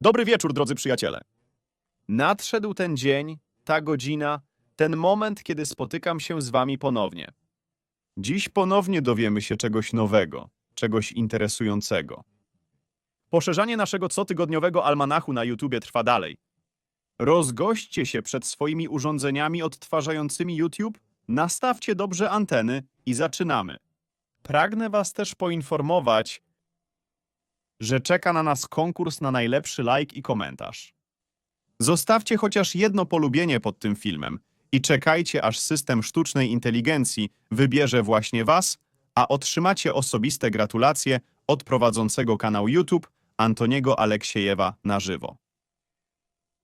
Dobry wieczór, drodzy przyjaciele. Nadszedł ten dzień, ta godzina, ten moment, kiedy spotykam się z wami ponownie. Dziś ponownie dowiemy się czegoś nowego, czegoś interesującego. Poszerzanie naszego cotygodniowego almanachu na YouTubie trwa dalej. Rozgośćcie się przed swoimi urządzeniami odtwarzającymi YouTube, nastawcie dobrze anteny i zaczynamy. Pragnę was też poinformować, że czeka na nas konkurs na najlepszy like i komentarz. Zostawcie chociaż jedno polubienie pod tym filmem i czekajcie, aż system sztucznej inteligencji wybierze właśnie Was, a otrzymacie osobiste gratulacje od prowadzącego kanał YouTube Antoniego Aleksiejewa na żywo.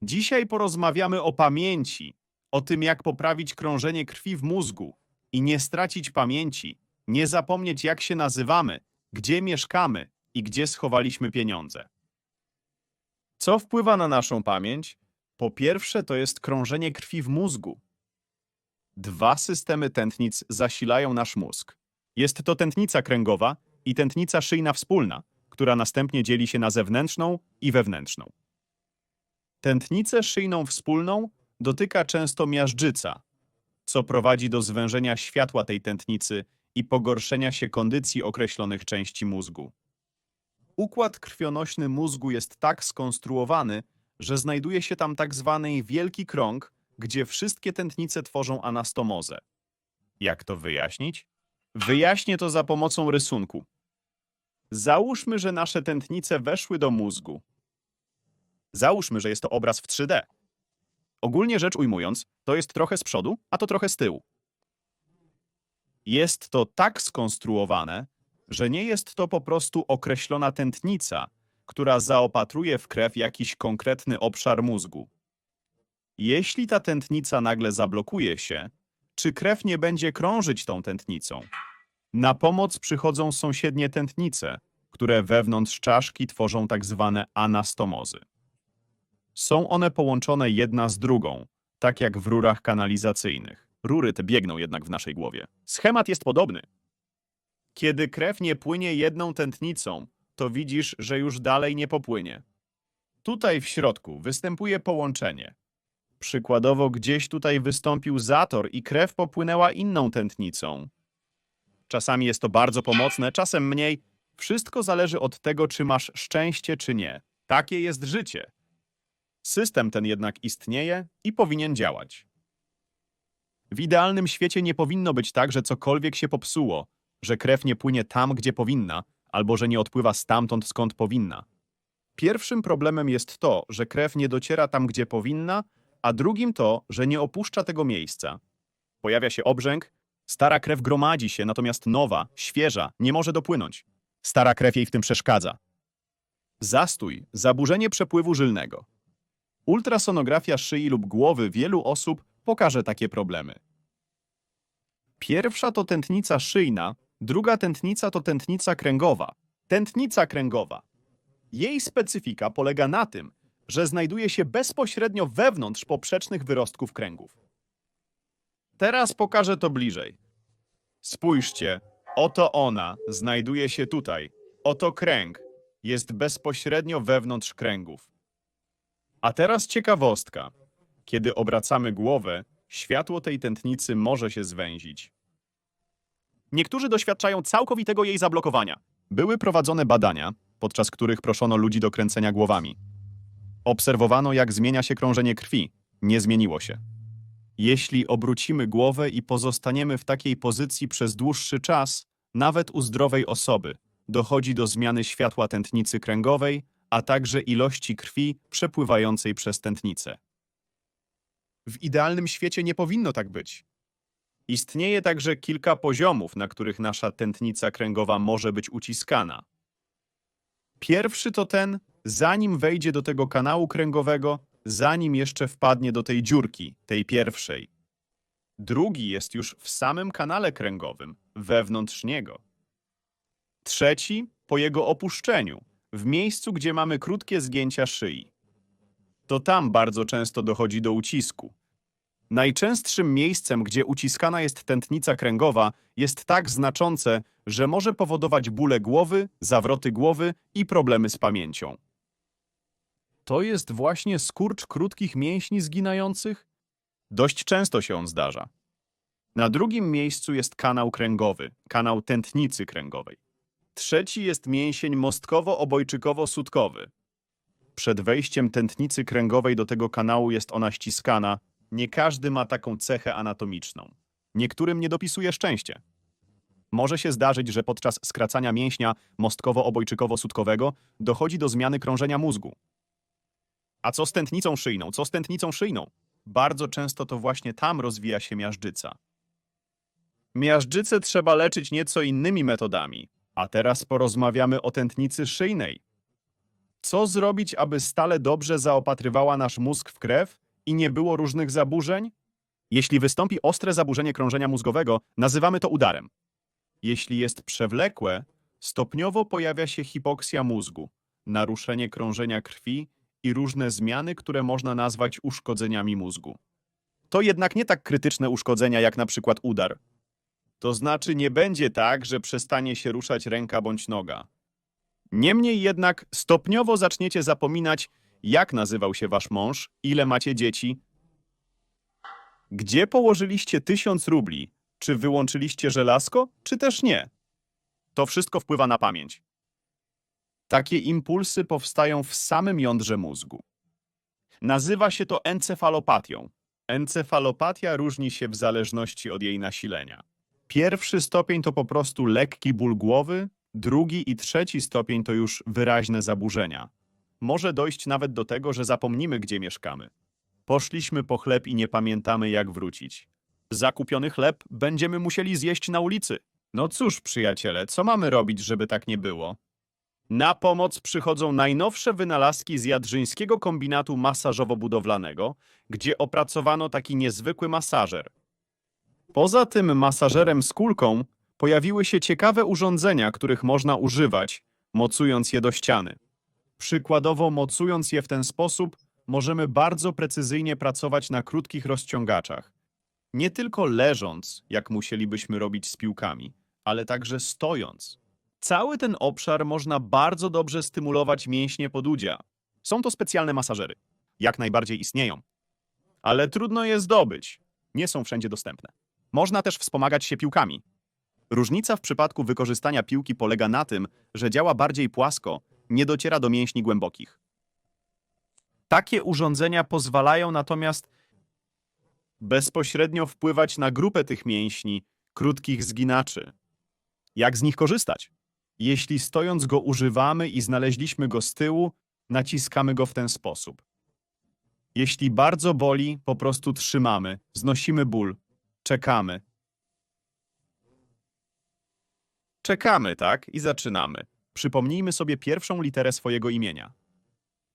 Dzisiaj porozmawiamy o pamięci, o tym, jak poprawić krążenie krwi w mózgu i nie stracić pamięci, nie zapomnieć, jak się nazywamy, gdzie mieszkamy i gdzie schowaliśmy pieniądze. Co wpływa na naszą pamięć? Po pierwsze, to jest krążenie krwi w mózgu. Dwa systemy tętnic zasilają nasz mózg. Jest to tętnica kręgowa i tętnica szyjna wspólna, która następnie dzieli się na zewnętrzną i wewnętrzną. Tętnicę szyjną wspólną dotyka często miażdżyca, co prowadzi do zwężenia światła tej tętnicy i pogorszenia się kondycji określonych części mózgu. Układ krwionośny mózgu jest tak skonstruowany, że znajduje się tam tak zwany wielki krąg, gdzie wszystkie tętnice tworzą anastomozę. Jak to wyjaśnić? Wyjaśnię to za pomocą rysunku. Załóżmy, że nasze tętnice weszły do mózgu. Załóżmy, że jest to obraz w 3D. Ogólnie rzecz ujmując, to jest trochę z przodu, a to trochę z tyłu. Jest to tak skonstruowane, że nie jest to po prostu określona tętnica, która zaopatruje w krew jakiś konkretny obszar mózgu. Jeśli ta tętnica nagle zablokuje się, czy krew nie będzie krążyć tą tętnicą? Na pomoc przychodzą sąsiednie tętnice, które wewnątrz czaszki tworzą tak zwane anastomozy. Są one połączone jedna z drugą, tak jak w rurach kanalizacyjnych. Rury te biegną jednak w naszej głowie. Schemat jest podobny. Kiedy krew nie płynie jedną tętnicą, to widzisz, że już dalej nie popłynie. Tutaj w środku występuje połączenie. Przykładowo gdzieś tutaj wystąpił zator i krew popłynęła inną tętnicą. Czasami jest to bardzo pomocne, czasem mniej. Wszystko zależy od tego, czy masz szczęście, czy nie. Takie jest życie. System ten jednak istnieje i powinien działać. W idealnym świecie nie powinno być tak, że cokolwiek się popsuło, że krew nie płynie tam, gdzie powinna, albo że nie odpływa stamtąd, skąd powinna. Pierwszym problemem jest to, że krew nie dociera tam, gdzie powinna, a drugim to, że nie opuszcza tego miejsca. Pojawia się obrzęk, stara krew gromadzi się, natomiast nowa, świeża, nie może dopłynąć. Stara krew jej w tym przeszkadza. Zastój, zaburzenie przepływu żylnego. Ultrasonografia szyi lub głowy wielu osób pokaże takie problemy. Pierwsza to tętnica szyjna, druga tętnica to tętnica kręgowa. Tętnica kręgowa. Jej specyfika polega na tym, że znajduje się bezpośrednio wewnątrz poprzecznych wyrostków kręgów. Teraz pokażę to bliżej. Spójrzcie, oto ona znajduje się tutaj. Oto kręg jest bezpośrednio wewnątrz kręgów. A teraz ciekawostka. Kiedy obracamy głowę, światło tej tętnicy może się zwęzić. Niektórzy doświadczają całkowitego jej zablokowania. Były prowadzone badania, podczas których proszono ludzi do kręcenia głowami. Obserwowano, jak zmienia się krążenie krwi. Nie zmieniło się. Jeśli obrócimy głowę i pozostaniemy w takiej pozycji przez dłuższy czas, nawet u zdrowej osoby, dochodzi do zmiany światła tętnicy kręgowej, a także ilości krwi przepływającej przez tętnicę. W idealnym świecie nie powinno tak być. Istnieje także kilka poziomów, na których nasza tętnica kręgowa może być uciskana. Pierwszy to ten, zanim wejdzie do tego kanału kręgowego, zanim jeszcze wpadnie do tej dziurki, tej pierwszej. Drugi jest już w samym kanale kręgowym, wewnątrz niego. Trzeci po jego opuszczeniu, w miejscu, gdzie mamy krótkie zgięcia szyi. To tam bardzo często dochodzi do ucisku. Najczęstszym miejscem, gdzie uciskana jest tętnica kręgowa, jest tak znaczące, że może powodować bóle głowy, zawroty głowy i problemy z pamięcią. to jest właśnie skurcz krótkich mięśni zginających? Dość często się on zdarza. Na drugim miejscu jest kanał kręgowy, kanał tętnicy kręgowej. Trzeci jest mięsień mostkowo-obojczykowo-sutkowy. Przed wejściem tętnicy kręgowej do tego kanału jest ona ściskana. Nie każdy ma taką cechę anatomiczną. Niektórym nie dopisuje szczęście. Może się zdarzyć, że podczas skracania mięśnia mostkowo-obojczykowo-sutkowego dochodzi do zmiany krążenia mózgu. A co z tętnicą szyjną? Co z tętnicą szyjną? Bardzo często to właśnie tam rozwija się miażdżyca. Miażdżycę trzeba leczyć nieco innymi metodami. A teraz porozmawiamy o tętnicy szyjnej. Co zrobić, aby stale dobrze zaopatrywała nasz mózg w krew i nie było różnych zaburzeń? Jeśli wystąpi ostre zaburzenie krążenia mózgowego, nazywamy to udarem. Jeśli jest przewlekłe, stopniowo pojawia się hipoksja mózgu, naruszenie krążenia krwi i różne zmiany, które można nazwać uszkodzeniami mózgu. To jednak nie tak krytyczne uszkodzenia jak na przykład udar. To znaczy nie będzie tak, że przestanie się ruszać ręka bądź noga. Niemniej jednak stopniowo zaczniecie zapominać, jak nazywał się wasz mąż, ile macie dzieci, gdzie położyliście tysiąc rubli, czy wyłączyliście żelazko, czy też nie. To wszystko wpływa na pamięć. Takie impulsy powstają w samym jądrze mózgu. Nazywa się to encefalopatią. Encefalopatia różni się w zależności od jej nasilenia. Pierwszy stopień to po prostu lekki ból głowy, drugi i trzeci stopień to już wyraźne zaburzenia. Może dojść nawet do tego, że zapomnimy, gdzie mieszkamy. Poszliśmy po chleb i nie pamiętamy, jak wrócić. Zakupiony chleb będziemy musieli zjeść na ulicy. No cóż, przyjaciele, co mamy robić, żeby tak nie było? Na pomoc przychodzą najnowsze wynalazki z jadrzyńskiego kombinatu masażowo-budowlanego, gdzie opracowano taki niezwykły masażer. Poza tym masażerem z kulką pojawiły się ciekawe urządzenia, których można używać, mocując je do ściany. Przykładowo, mocując je w ten sposób, możemy bardzo precyzyjnie pracować na krótkich rozciągaczach. Nie tylko leżąc, jak musielibyśmy robić z piłkami, ale także stojąc. Cały ten obszar można bardzo dobrze stymulować mięśnie podudzia. Są to specjalne masażery. Jak najbardziej istnieją. Ale trudno je zdobyć. Nie są wszędzie dostępne. Można też wspomagać się piłkami. Różnica w przypadku wykorzystania piłki polega na tym, że działa bardziej płasko, nie dociera do mięśni głębokich. Takie urządzenia pozwalają natomiast bezpośrednio wpływać na grupę tych mięśni, krótkich zginaczy. Jak z nich korzystać? Jeśli stojąc go używamy i znaleźliśmy go z tyłu, naciskamy go w ten sposób. Jeśli bardzo boli, po prostu trzymamy, znosimy ból, czekamy. Czekamy, tak? I zaczynamy. Przypomnijmy sobie pierwszą literę swojego imienia.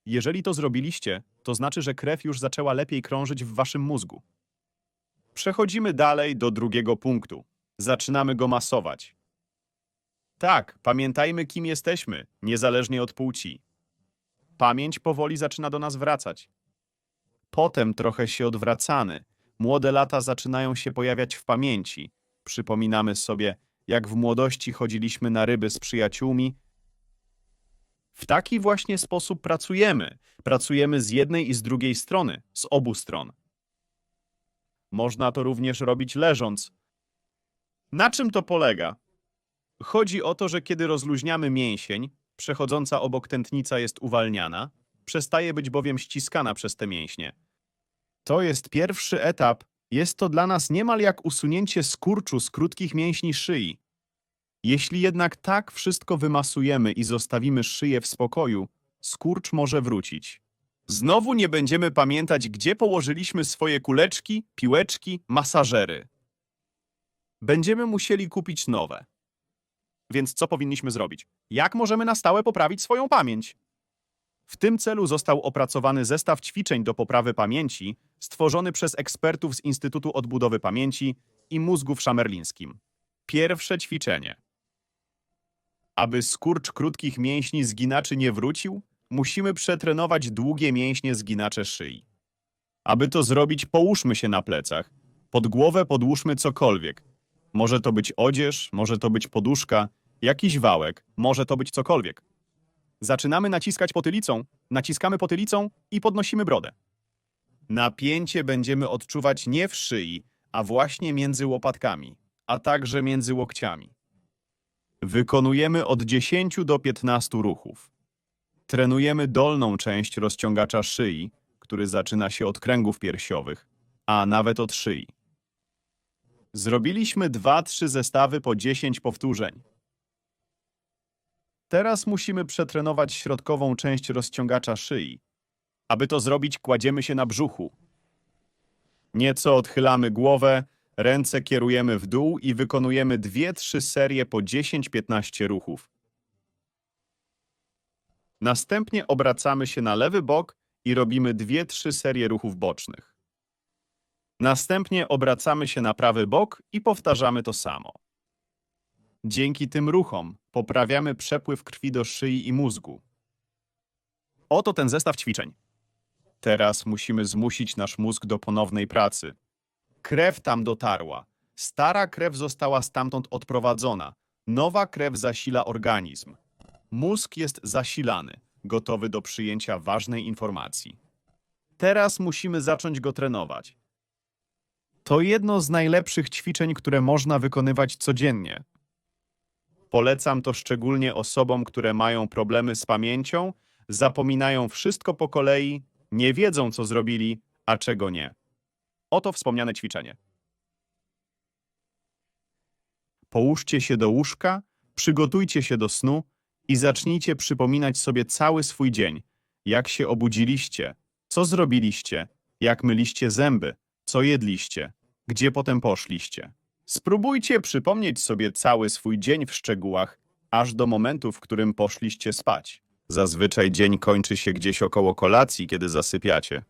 Jeżeli to zrobiliście, to znaczy, że krew już zaczęła lepiej krążyć w waszym mózgu. Przechodzimy dalej do drugiego punktu. Zaczynamy go masować. Tak, pamiętajmy, kim jesteśmy, niezależnie od płci. Pamięć powoli zaczyna do nas wracać. Potem trochę się odwracamy. Młode lata zaczynają się pojawiać w pamięci. Przypominamy sobie, jak w młodości chodziliśmy na ryby z przyjaciółmi. W taki właśnie sposób pracujemy. Pracujemy z jednej i z drugiej strony, z obu stron. Można to również robić leżąc. Na czym to polega? Chodzi o to, że kiedy rozluźniamy mięsień, przechodząca obok tętnica jest uwalniana, przestaje być bowiem ściskana przez te mięśnie. To jest pierwszy etap. Jest to dla nas niemal jak usunięcie skurczu z krótkich mięśni szyi. Jeśli jednak tak wszystko wymasujemy i zostawimy szyję w spokoju, skurcz może wrócić. Znowu nie będziemy pamiętać, gdzie położyliśmy swoje kuleczki, piłeczki, masażery. Będziemy musieli kupić nowe. Więc co powinniśmy zrobić? Jak możemy na stałe poprawić swoją pamięć? W tym celu został opracowany zestaw ćwiczeń do poprawy pamięci, stworzony przez ekspertów z Instytutu Odbudowy Pamięci i Mózgu w Szamerlińskim. Pierwsze ćwiczenie. Aby skurcz krótkich mięśni zginaczy nie wrócił, musimy przetrenować długie mięśnie zginacze szyi. Aby to zrobić, połóżmy się na plecach. Pod głowę podłóżmy cokolwiek. Może to być odzież, może to być poduszka, jakiś wałek, może to być cokolwiek. Zaczynamy naciskać potylicą, naciskamy potylicą i podnosimy brodę. Napięcie będziemy odczuwać nie w szyi, a właśnie między łopatkami, a także między łokciami. Wykonujemy od 10 do 15 ruchów. Trenujemy dolną część rozciągacza szyi, który zaczyna się od kręgów piersiowych, a nawet od szyi. Zrobiliśmy 2-3 zestawy po 10 powtórzeń. Teraz musimy przetrenować środkową część rozciągacza szyi. Aby to zrobić, kładziemy się na brzuchu. Nieco odchylamy głowę, ręce kierujemy w dół i wykonujemy 2-3 serie po 10-15 ruchów. Następnie obracamy się na lewy bok i robimy 2-3 serie ruchów bocznych. Następnie obracamy się na prawy bok i powtarzamy to samo. Dzięki tym ruchom poprawiamy przepływ krwi do szyi i mózgu. Oto ten zestaw ćwiczeń. Teraz musimy zmusić nasz mózg do ponownej pracy. Krew tam dotarła. Stara krew została stamtąd odprowadzona. Nowa krew zasila organizm. Mózg jest zasilany, gotowy do przyjęcia ważnej informacji. Teraz musimy zacząć go trenować. To jedno z najlepszych ćwiczeń, które można wykonywać codziennie. Polecam to szczególnie osobom, które mają problemy z pamięcią, zapominają wszystko po kolei, nie wiedzą, co zrobili, a czego nie. Oto wspomniane ćwiczenie. Połóżcie się do łóżka, przygotujcie się do snu i zacznijcie przypominać sobie cały swój dzień. Jak się obudziliście, co zrobiliście, jak myliście zęby, co jedliście, gdzie potem poszliście. Spróbujcie przypomnieć sobie cały swój dzień w szczegółach, aż do momentu, w którym poszliście spać. Zazwyczaj dzień kończy się gdzieś około kolacji, kiedy zasypiacie.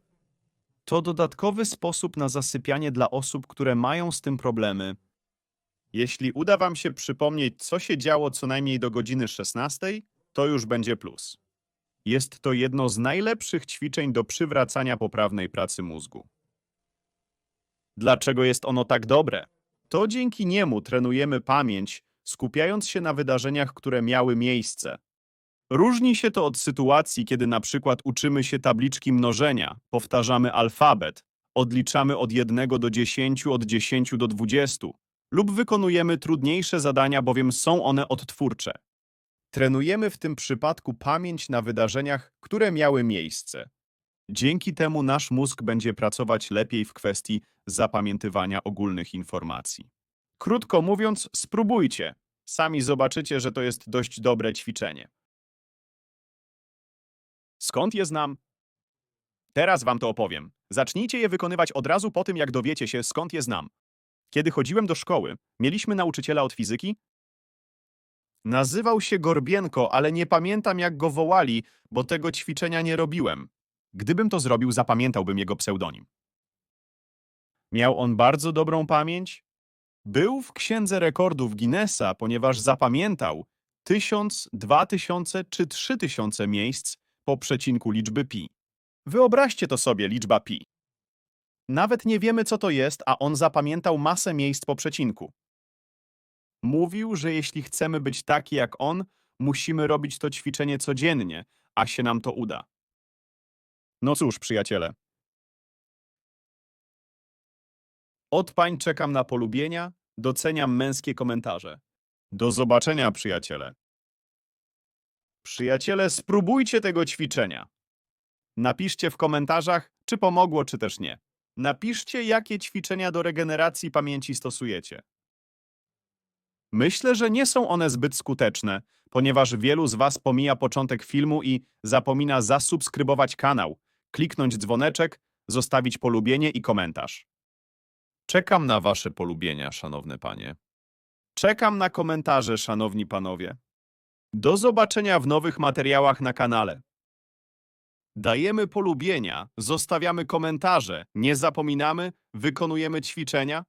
To dodatkowy sposób na zasypianie dla osób, które mają z tym problemy. Jeśli uda Wam się przypomnieć, co się działo co najmniej do godziny 16, to już będzie plus. Jest to jedno z najlepszych ćwiczeń do przywracania poprawnej pracy mózgu. Dlaczego jest ono tak dobre? To dzięki niemu trenujemy pamięć, skupiając się na wydarzeniach, które miały miejsce. Różni się to od sytuacji, kiedy na przykład uczymy się tabliczki mnożenia, powtarzamy alfabet, odliczamy od 1 do 10, od 10 do 20, lub wykonujemy trudniejsze zadania, bowiem są one odtwórcze. Trenujemy w tym przypadku pamięć na wydarzeniach, które miały miejsce. Dzięki temu nasz mózg będzie pracować lepiej w kwestii zapamiętywania ogólnych informacji. Krótko mówiąc, spróbujcie. Sami zobaczycie, że to jest dość dobre ćwiczenie. Skąd je znam? Teraz wam to opowiem. Zacznijcie je wykonywać od razu po tym, jak dowiecie się, skąd je znam. Kiedy chodziłem do szkoły, mieliśmy nauczyciela od fizyki. Nazywał się Gorbienko, ale nie pamiętam, jak go wołali, bo tego ćwiczenia nie robiłem. Gdybym to zrobił, zapamiętałbym jego pseudonim. Miał on bardzo dobrą pamięć. Był w księdze rekordów Guinnessa, ponieważ zapamiętał tysiąc, dwa tysiące czy trzy tysiące miejsc po przecinku liczby pi. Wyobraźcie to sobie, liczba pi. Nawet nie wiemy, co to jest, a on zapamiętał masę miejsc po przecinku. Mówił, że jeśli chcemy być taki jak on, musimy robić to ćwiczenie codziennie, a się nam to uda. No cóż, przyjaciele. Od pań czekam na polubienia, doceniam męskie komentarze. Do zobaczenia, przyjaciele. Przyjaciele, spróbujcie tego ćwiczenia. Napiszcie w komentarzach, czy pomogło, czy też nie. Napiszcie, jakie ćwiczenia do regeneracji pamięci stosujecie. Myślę, że nie są one zbyt skuteczne, ponieważ wielu z Was pomija początek filmu i zapomina zasubskrybować kanał, kliknąć dzwoneczek, zostawić polubienie i komentarz. Czekam na Wasze polubienia, szanowne panie. Czekam na komentarze, szanowni panowie. Do zobaczenia w nowych materiałach na kanale. Dajemy polubienia, zostawiamy komentarze, nie zapominamy, wykonujemy ćwiczenia.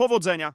Powodzenia!